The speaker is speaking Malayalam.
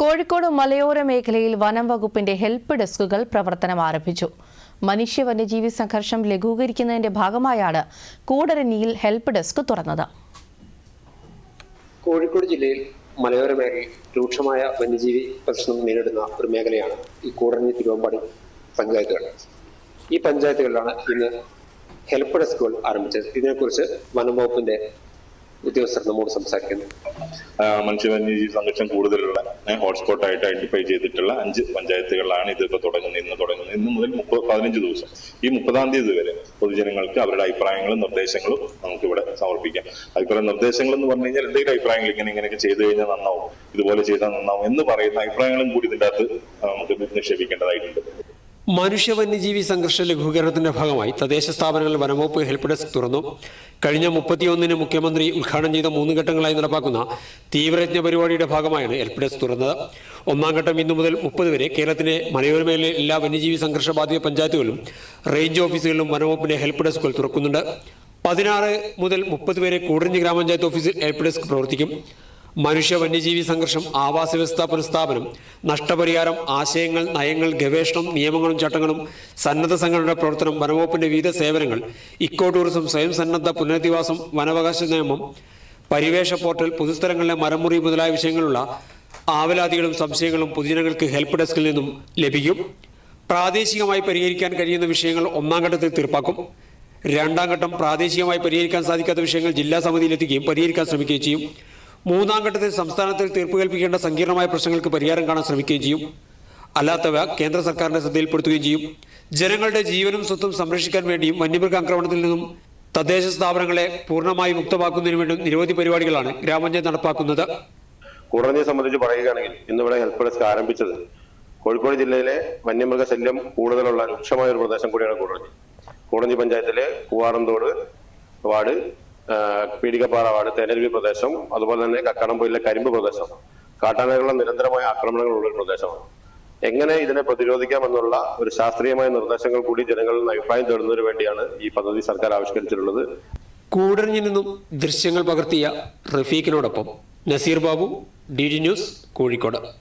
കോഴിക്കോട് മലയോര മേഖലയിൽ വനം വകുപ്പിന്റെ ഹെൽപ്പ് ഡെസ്കുകൾ പ്രവർത്തനം ആരംഭിച്ചു. മനുഷ്യ വന്യജീവി സംഘർഷം ലഘൂകരിക്കുന്നതിന്റെ ഭാഗമായാണ് കൂടരഞ്ഞിയിൽ ഹെൽപ്പ് ഡെസ്ക് തുറന്നത്. കോഴിക്കോട് ജില്ലയിൽ മലയോര മേഖലയിൽ രൂക്ഷമായ വന്യജീവി പ്രശ്നം നേരിടുന്ന ഒരു മേഖലയാണ് ഈ കൂടരഞ്ഞി തിരുവമ്പാടി പഞ്ചായത്തുകൾ. ഈ പഞ്ചായത്തുകളിലാണ് ഇന്ന് ഹെൽപ്പ് ഡെസ്കുകൾ ആരംഭിച്ചത്. ഇതിനെക്കുറിച്ച് വനം വകുപ്പിന്റെ ഉദ്യോഗസ്ഥർ നമ്മോട് സംസാരിക്കുന്നു. ആ, മനുഷ്യ വന്യജീവി സംഘർഷം കൂടുതലുള്ള ഹോട്ട്സ്പോട്ട് ആയിട്ട് ഐഡന്റിഫൈ ചെയ്തിട്ടുള്ള അഞ്ച് പഞ്ചായത്തുകളിലാണ് ഇതിപ്പോ തുടങ്ങുന്നത് ഇന്ന് തുടങ്ങുന്നത്. ഇന്ന് മുതൽ മുപ്പത് പതിനഞ്ച് ദിവസം. ഈ മുപ്പതാം തീയതി വരെ പൊതുജനങ്ങൾക്ക് അവരുടെ അഭിപ്രായങ്ങളും നിർദ്ദേശങ്ങളും നമുക്ക് ഇവിടെ സമർപ്പിക്കാം. അഭിപ്രായ നിർദ്ദേശങ്ങൾ എന്ന് പറഞ്ഞു കഴിഞ്ഞാൽ എന്തെങ്കിലും അഭിപ്രായങ്ങൾ ഇങ്ങനെ ഇങ്ങനെയൊക്കെ ചെയ്തു കഴിഞ്ഞാൽ നന്നാവും. ഇതുപോലെ ചെയ്താൽ നന്നാവും എന്ന് പറയുന്ന അഭിപ്രായങ്ങളും കൂടി ഇതിന്റെ അകത്ത് നമുക്ക് നിക്ഷേപിക്കേണ്ടതായിട്ടുണ്ട്. മനുഷ്യ വന്യജീവി സംഘർഷ ലഘൂകരണത്തിന്റെ ഭാഗമായി തദ്ദേശ സ്ഥാപനങ്ങളിൽ വനംവകുപ്പ് ഹെൽപ്പ് ഡെസ്ക് തുറന്നു. കഴിഞ്ഞ മുപ്പത്തിയൊന്നിന് മുഖ്യമന്ത്രി ഉദ്ഘാടനം ചെയ്ത മൂന്ന് ഘട്ടങ്ങളായി നടപ്പാക്കുന്ന തീവ്രയജ്ഞ പരിപാടിയുടെ ഭാഗമായാണ് ഹെൽപ്പ് ഡെസ്ക് തുറന്നത്. ഒന്നാം ഘട്ടം ഇന്നു മുതൽ മുപ്പത് വരെ കേരളത്തിലെ മലയോര മേഖലയിലെ എല്ലാ വന്യജീവി സംഘർഷ ബാധിത പഞ്ചായത്തുകളിലും റേഞ്ച് ഓഫീസുകളിലും വനംവകുപ്പിന്റെ ഹെൽപ്പ് ഡെസ്കുകൾ തുറക്കുന്നുണ്ട്. പതിനാറ് മുതൽ മുപ്പത് വരെ കൂടരഞ്ഞി ഗ്രാമപഞ്ചായത്ത് ഓഫീസിൽ ഹെൽപ്പ് ഡെസ്ക് പ്രവർത്തിക്കും. മനുഷ്യ വന്യജീവി സംഘർഷം ആവാസ വ്യവസ്ഥ പുനഃസ്ഥാപനം നഷ്ടപരിഹാരം ആശയങ്ങൾ നയങ്ങൾ ഗവേഷണം നിയമങ്ങളും ചട്ടങ്ങളും സന്നദ്ധ സംഘടനയുടെ പ്രവർത്തനം വനവകുപ്പിന്റെ വിവിധ സേവനങ്ങൾ ഇക്കോ ടൂറിസം സ്വയം സന്നദ്ധ പുനരധിവാസം വനവകാശ നിയമം പരിവേഷ പോർട്ടൽ പൊതുസ്ഥലങ്ങളിലെ മരമുറി മുതലായ വിഷയങ്ങളുള്ള ആവലാതികളും സംശയങ്ങളും പൊതുജനങ്ങൾക്ക് ഹെൽപ്പ് ഡെസ്കിൽ നിന്നും ലഭിക്കും. പ്രാദേശികമായി പരിഹരിക്കാൻ കഴിയുന്ന വിഷയങ്ങൾ ഒന്നാം ഘട്ടത്തിൽ തീർപ്പാക്കും. രണ്ടാം ഘട്ടം പ്രാദേശികമായി പരിഹരിക്കാൻ സാധിക്കാത്ത വിഷയങ്ങൾ ജില്ലാ സമിതിയിലെത്തിക്കുകയും പരിഹരിക്കാൻ ശ്രമിക്കുകയും ചെയ്യും. മൂന്നാം ഘട്ടത്തിൽ സംസ്ഥാനത്തിൽ തീർപ്പ് കൽപ്പിക്കേണ്ട സങ്കീർണമായ പ്രശ്നങ്ങൾക്ക് പരിഹാരം കാണാൻ ശ്രമിക്കുകയും ചെയ്യും. അല്ലാത്തവ കേന്ദ്ര സർക്കാരിന്റെ ശ്രദ്ധയിൽപ്പെടുത്തുകയും ചെയ്യും. ജനങ്ങളുടെ ജീവനും സ്വത്തും സംരക്ഷിക്കാൻ വേണ്ടിയും വന്യമൃഗ ആക്രമണത്തിൽ നിന്നും തദ്ദേശ സ്ഥാപനങ്ങളെ പൂർണമായി മുക്തമാക്കുന്നതിനു വേണ്ടി നിരവധി പരിപാടികളാണ് ഗ്രാമപഞ്ചായത്ത് നടപ്പാക്കുന്നത്. കുറഞ്ഞെ സംബന്ധിച്ച് പറയുകയാണെങ്കിൽ ഇന്നിവിടെ ഹെൽപ്പ് ഡെസ്ക് ആരംഭിച്ചത് കോഴിക്കോട് ജില്ലയിലെ വന്യമൃഗ ശല്യം കൂടുതലുള്ള രൂക്ഷമായ ഒരു പ്രദേശം കൂടിയാണ് കൂടുതൽ കൂടരഞ്ഞി പഞ്ചായത്തിലെ കൂവാറന്തോട് വാർഡ് ആ, പീടികപ്പാറ വാർഡ് തേനരുവി പ്രദേശം അതുപോലെ തന്നെ കക്കാടംപൊയിലെ കരിമ്പ് പ്രദേശം. കാട്ടാനകളുടെ നിരന്തരമായ ആക്രമണങ്ങളുള്ള ഒരു പ്രദേശമാണ്. എങ്ങനെ ഇതിനെ പ്രതിരോധിക്കാമെന്നുള്ള ഒരു ശാസ്ത്രീയമായ നിർദ്ദേശങ്ങൾ കൂടി ജനങ്ങളിൽ നിന്ന് അഭിപ്രായം തേടുന്നതിന് വേണ്ടിയാണ് ഈ പദ്ധതി സർക്കാർ ആവിഷ്കരിച്ചിട്ടുള്ളത്. കൂടരഞ്ഞിൽ നിന്നും ദൃശ്യങ്ങൾ പകർത്തിയ റഫീഖിനോടൊപ്പം നസീർ ബാബു ഡി ന്യൂസ് കോഴിക്കോട്.